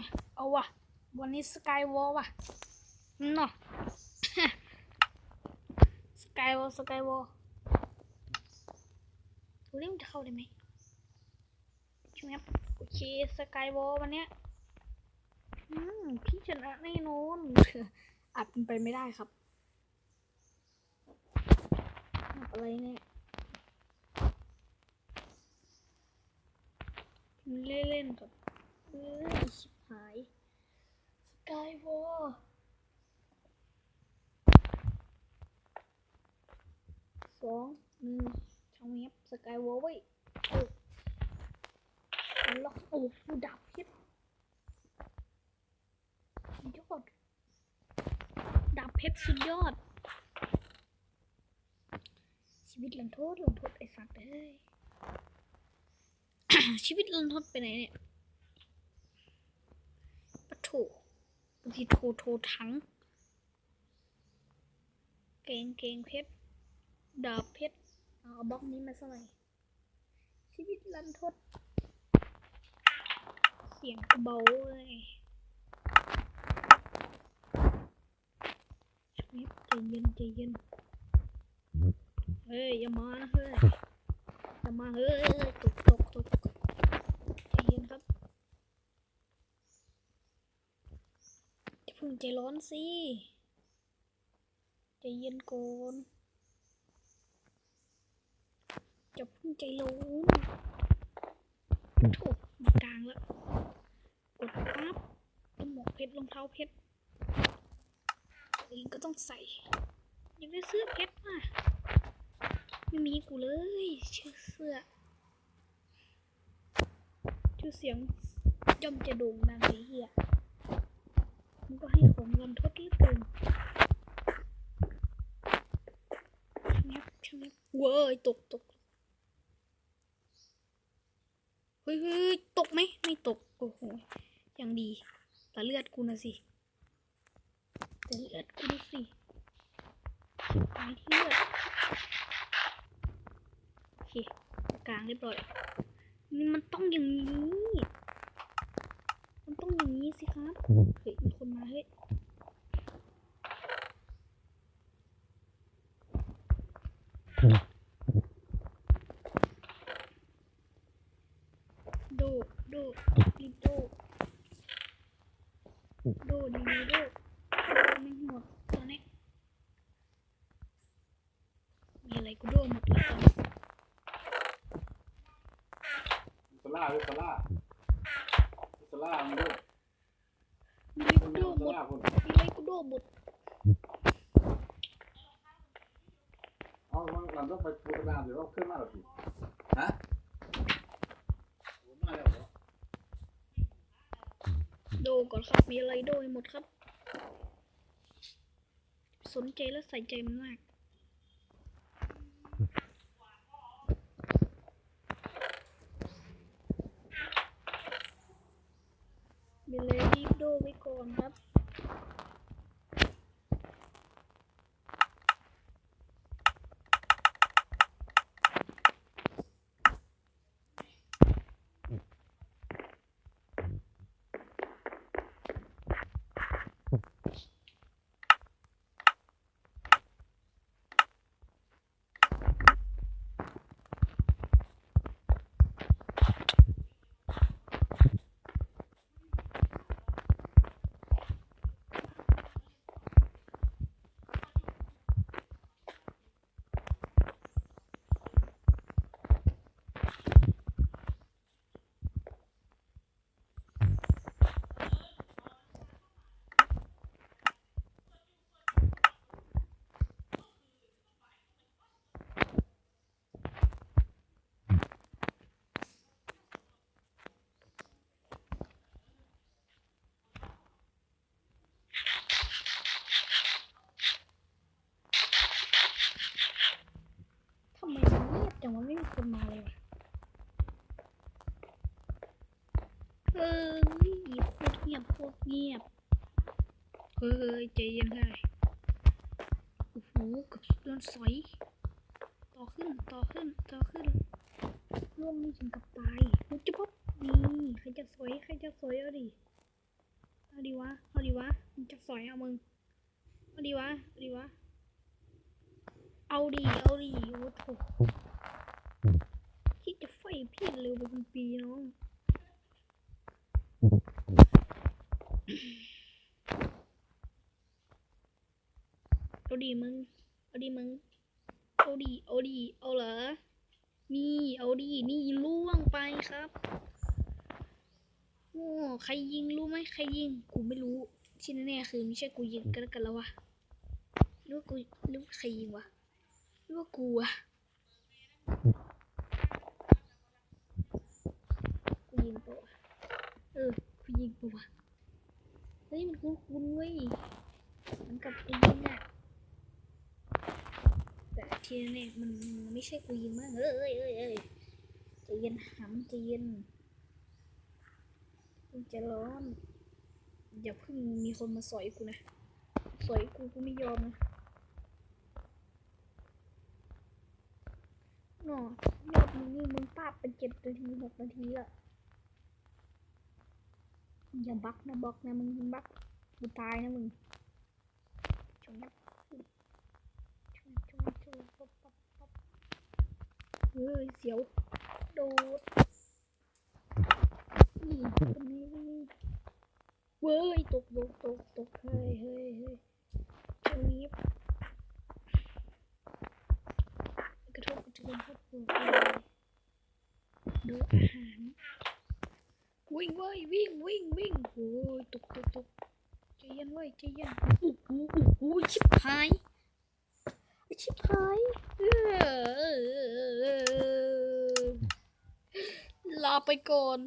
มาเอาวะวันนี้สกายวอลว่ะเนาะสกายวอลสกายวอลดูเรื่องจะเข้าได้ไหมใช่ไหมครับโอเคสกายวอลวันเนี้ยอืมพี่ชนะแน่นอนอาจเป็นไปไม่ได้ครับอะไรเนี่ยเล่นๆกับ หาย สกายวอลสองหนึ่งช่องเว็บสกายวอลไว้ยเออเอาล็อกโอ้ฟูดับเพชรสุดยอดดาบเพชรสุดยอด ชีวิตลันโทษลันโทษไอ้สัตว์เอ้ยชีวิตลันโทษไปไหนเนี่ย ปะโถบางทีโทรโทรทั้ง เกงเกงเพชร ดาบเพชร เอาบล็อกนี้มาสักหน่อยชีวิตลันทด เสียงเบาเลยชีวิตใจเย็นใจเย็น เฮ้ย อย่ามานะเฮ้ย อย่ามาเฮ้ยตกตกตกใจเย็นครับจะพึ่ง ใจร้อนสิใจเย็นก่อนจะพึ่งใจร้อนโถมากลางแล้ว กดปั๊บต้นหมวกเพชรรองเท้าเพชรเองก็ต้องใส่ยากได้เสื้อเพชรอะไม่มีกูเลยชื่อเสื้อชื่อเสียงย่อมจะโด่งดังไอ้เหี้ย มันก็ให้ของรันทดเหลือเกินชับชับเว้ยตกตกเฮ้ยเฮ้ยตกไหมไม่ตก โอ้โหยังดี แต่เลือดกูนะสิแต่เลือดกูนะสิตายที่เลือดโอเคกลางเรียบร้อยนี่มันต้องอย่างนี้ มันต้องอย่างนี้สิครับ เฮ้ยมีคนมาเฮ้ย โด โดรีบโด โดดีดีโดไม่หมดตอนนี้ มีอะไรกูโดหมดแล้วตอนนี้ สล่าเว้ยสล่าสล่ามันด้วย มีอะไร คุ กู ณ โด แม่ หม ส ด ล่าคุณมีอะไรกูโดหมดเอามันเราต้องไปพูดนานเดี๋ยวเราขึ้นมาหรอพี่ฮะผมมาแล้วเหรอโดก่อนครับ มีอะไรโดให้หมดครับ สนใจและใส่ใจมันมากมีเลยรีบโดไว้ก่อนครับ วะไม่มีคนมาเลยเฮ้ยโคตรเงียบโคตรเงียบ เฮ้ยใจเย็นเลยโอ้โหกับโดนสอยต่อขึ้นต่อขึ้นต่อขึ้นร่วงไม่ถึงกับตายมุจะพบนี่ใครจะสวยใครจะสวยเอาดิเอาดีวะเอาดีวะมึงจะสอยเอามึงเอาดีวะเอาดีวะเอาดีเอาดีโอ้โห คิดจะไฟพี่เร็วไปเป็นปีน้องเอาดีมึง เอาดีมึง เอาดี เอาดี เอาเหรอ นี่ เอาดี นี่ล่วงไปครับ โอ้ ใครยิงรู้ไหมใครยิง กูไม่รู้ ที่แน่ๆคือไม่ใช่กูยิงกันแล้วกันแล้ววะรือว่ากูรือว่าใครยิงวะรือว่ากูอะกูยิง ปะวะเออกูยิงปะวะเฮ้ยมันคุ้นๆเว้ยมันกับกูยิงอะแต่ทีน่ๆมันไม่ใช่กูยิงมั้งเอ้ยเอ้ยเอ้ยเอ้ยใจเย็นหำใจเย็นมึงจะร้อนอย่าเพิ่งมีคนมาสอยกูนะ สอยกูกูไม่ยอมนะหนอยอดมึงนี่มึงปาบเป็นเจ็ดนาทีหกนาทีละ อย่าบักนะบักนะมึงบักกูตายนะมึงชงยับชงชงชงปั๊บปั๊บปั๊บเฮ้ยเสียวโดดนี่ตรงนี้เว้ยตกตกตกตกเฮ้ยเฮ้ยเฮ้ยตรงนี้กระทบกระเทือนพวกกูเลยดูอาหารวิ่ง เว้ยวิ่งวิ่งวิ่งโอ้ยตกตกตกใจเย็นเว้ยใจเย็นโอ้โหโอ้โหชิบหายชิบหายลาไปก่อน